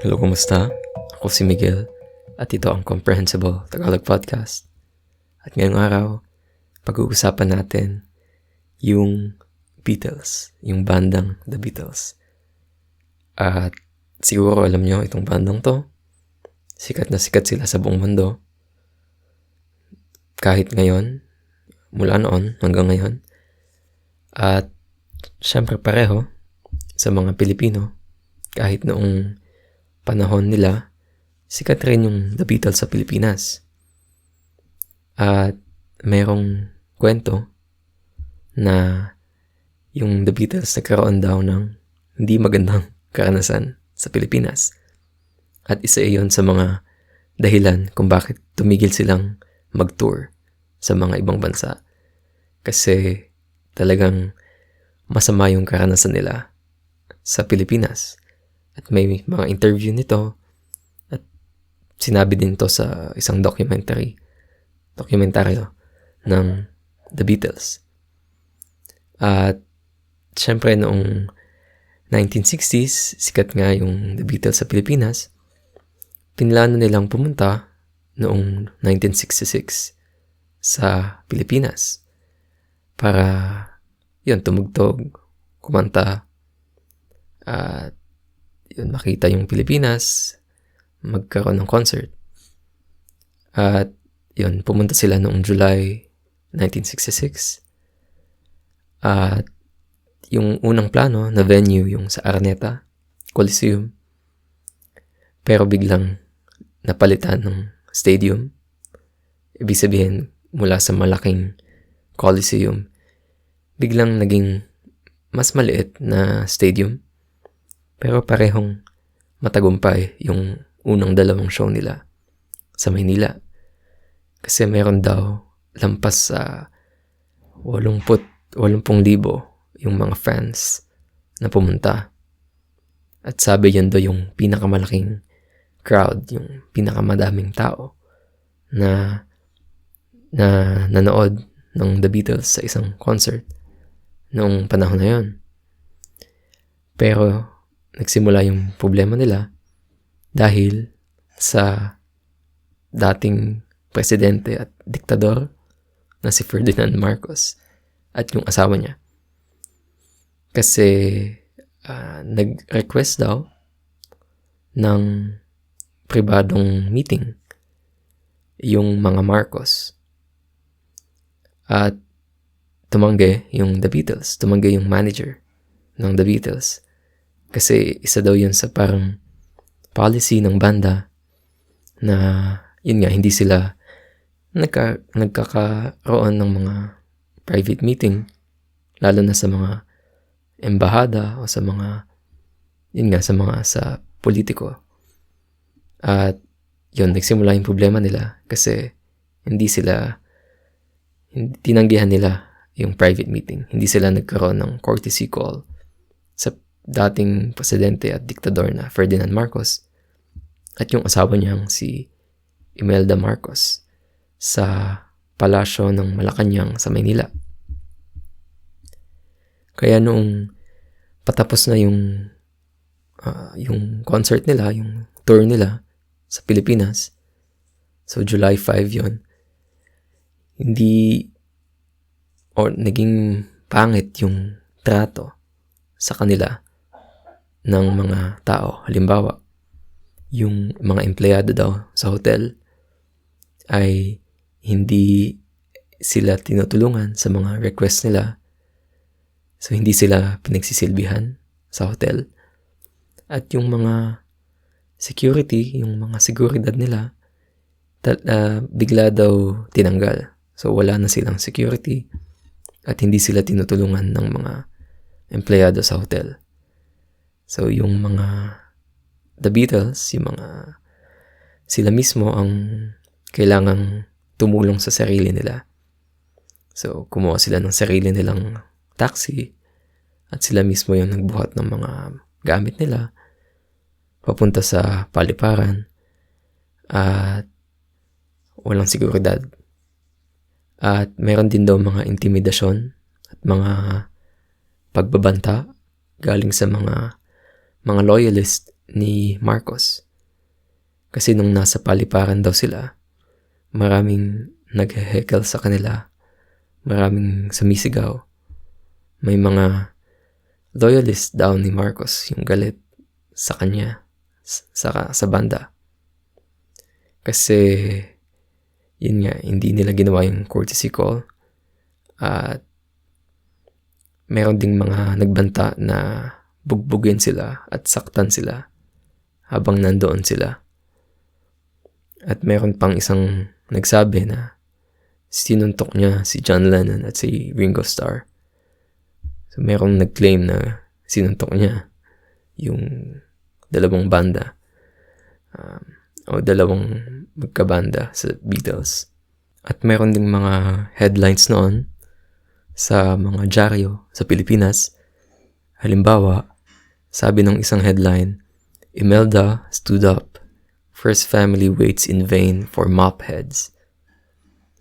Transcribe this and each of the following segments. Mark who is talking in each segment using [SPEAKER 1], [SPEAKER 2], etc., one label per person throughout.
[SPEAKER 1] Hello, kumusta? Ako si Miguel at ito ang Comprehensible Tagalog Podcast. At ngayong araw, pag-uusapan natin yung Beatles, yung bandang The Beatles. At siguro alam nyo itong bandang to, sikat na sikat sila sa buong mundo. Kahit ngayon, mula noon hanggang ngayon. At syempre pareho sa mga Pilipino, kahit noong panahon nila, sikat rin yung The Beatles sa Pilipinas. At merong kwento na yung The Beatles nagkaroon daw ng hindi magandang karanasan sa Pilipinas. At isa iyon sa mga dahilan kung bakit tumigil silang mag-tour sa mga ibang bansa. Kasi talagang masama yung karanasan nila sa Pilipinas. At may mga interview nito at sinabi din to sa isang documentary dokumentaryo ng The Beatles. At syempre noong 1960s, sikat nga yung The Beatles sa Pilipinas. Pinlano nilang pumunta noong 1966 sa Pilipinas para yun, tumugtog, kumanta, at yun, makita yung Pilipinas, magkaroon ng concert. At yun, pumunta sila noong July 1966. At yung unang plano na venue yung sa Araneta Coliseum. Pero biglang napalitan ng stadium. Ibig sabihin, mula sa malaking Coliseum, biglang naging mas maliit na stadium pero parehong matagumpay yung unang dalawang show nila sa Maynila. Kasi meron daw lampas sa 80, 80 libo yung mga fans na pumunta. At sabi yan daw yung pinakamalaking crowd, yung pinakamadaming tao na na nanood ng The Beatles sa isang concert noong panahon na yon. Pero nagsimula yung problema nila dahil sa dating presidente at diktador na si Ferdinand Marcos at yung asawa niya. Kasi uh, nag-request daw ng pribadong meeting yung mga Marcos. At tumanggi yung The Beatles, tumanggi yung manager ng The Beatles kasi isa daw yun sa parang policy ng banda na yun nga, hindi sila nagka, nagkakaroon ng mga private meeting lalo na sa mga embahada o sa mga yun nga, sa mga sa politiko. At yun, nagsimula yung problema nila kasi hindi sila hindi, tinanggihan nila yung private meeting. Hindi sila nagkaroon ng courtesy call dating presidente at diktador na Ferdinand Marcos at yung asawa niyang si Imelda Marcos sa palasyo ng Malacanang sa Maynila. Kaya noong patapos na yung uh, yung concert nila, yung tour nila sa Pilipinas, so July 5 yon hindi or naging pangit yung trato sa kanila ng mga tao. Halimbawa, yung mga empleyado daw sa hotel ay hindi sila tinutulungan sa mga request nila. So, hindi sila pinagsisilbihan sa hotel. At yung mga security, yung mga seguridad nila, ta- uh, bigla daw tinanggal. So, wala na silang security at hindi sila tinutulungan ng mga empleyado sa hotel. So, yung mga The Beatles, yung mga sila mismo ang kailangang tumulong sa sarili nila. So, kumuha sila ng sarili nilang taxi at sila mismo yung nagbuhat ng mga gamit nila papunta sa paliparan at walang seguridad. At meron din daw mga intimidasyon at mga pagbabanta galing sa mga mga loyalist ni Marcos. Kasi nung nasa paliparan daw sila, maraming naghehekel sa kanila, maraming sumisigaw. May mga loyalist daw ni Marcos yung galit sa kanya, sa, sa banda. Kasi, yun nga, hindi nila ginawa yung courtesy call. At, meron ding mga nagbanta na bugbugin sila at saktan sila habang nandoon sila. At meron pang isang nagsabi na sinuntok niya si John Lennon at si Ringo Starr. So merong nag-claim na sinuntok niya yung dalawang banda um, o dalawang magkabanda sa Beatles. At meron ding mga headlines noon sa mga dyaryo sa Pilipinas. Halimbawa, sabi ng isang headline, Imelda stood up First family waits in vain for mop heads.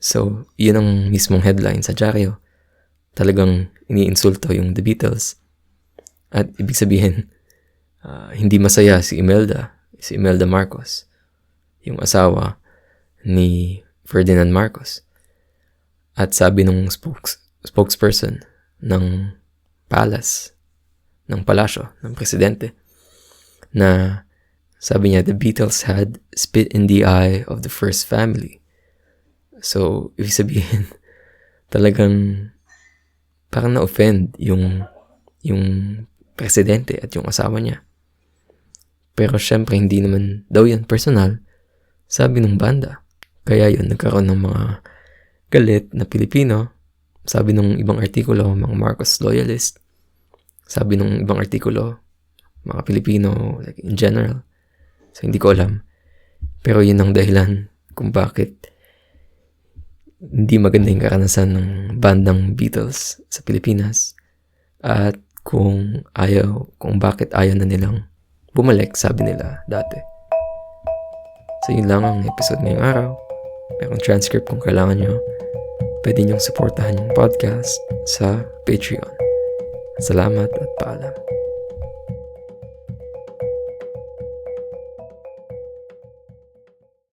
[SPEAKER 1] So, yun ang mismong headline sa dyaryo. Talagang iniinsulto yung The Beatles. At ibig sabihin, uh, hindi masaya si Imelda, si Imelda Marcos, yung asawa ni Ferdinand Marcos. At sabi nung spokes, spokesperson ng palace, ng palasyo, ng presidente, na sabi niya, the Beatles had spit in the eye of the first family. So, ibig sabihin, talagang parang na-offend yung, yung presidente at yung asawa niya. Pero syempre, hindi naman daw yan personal, sabi ng banda. Kaya yun, nagkaroon ng mga galit na Pilipino. Sabi ng ibang artikulo, mga Marcos loyalist. Sabi ng ibang artikulo, mga Pilipino, like in general, So, hindi ko alam. Pero yun ang dahilan kung bakit hindi maganda yung karanasan ng bandang Beatles sa Pilipinas. At kung ayaw, kung bakit ayaw na nilang bumalik, sabi nila dati. So, yun lang ang episode ngayong araw. Merong transcript kung kailangan nyo. Pwede nyong supportahan yung podcast sa Patreon. Salamat at paalam.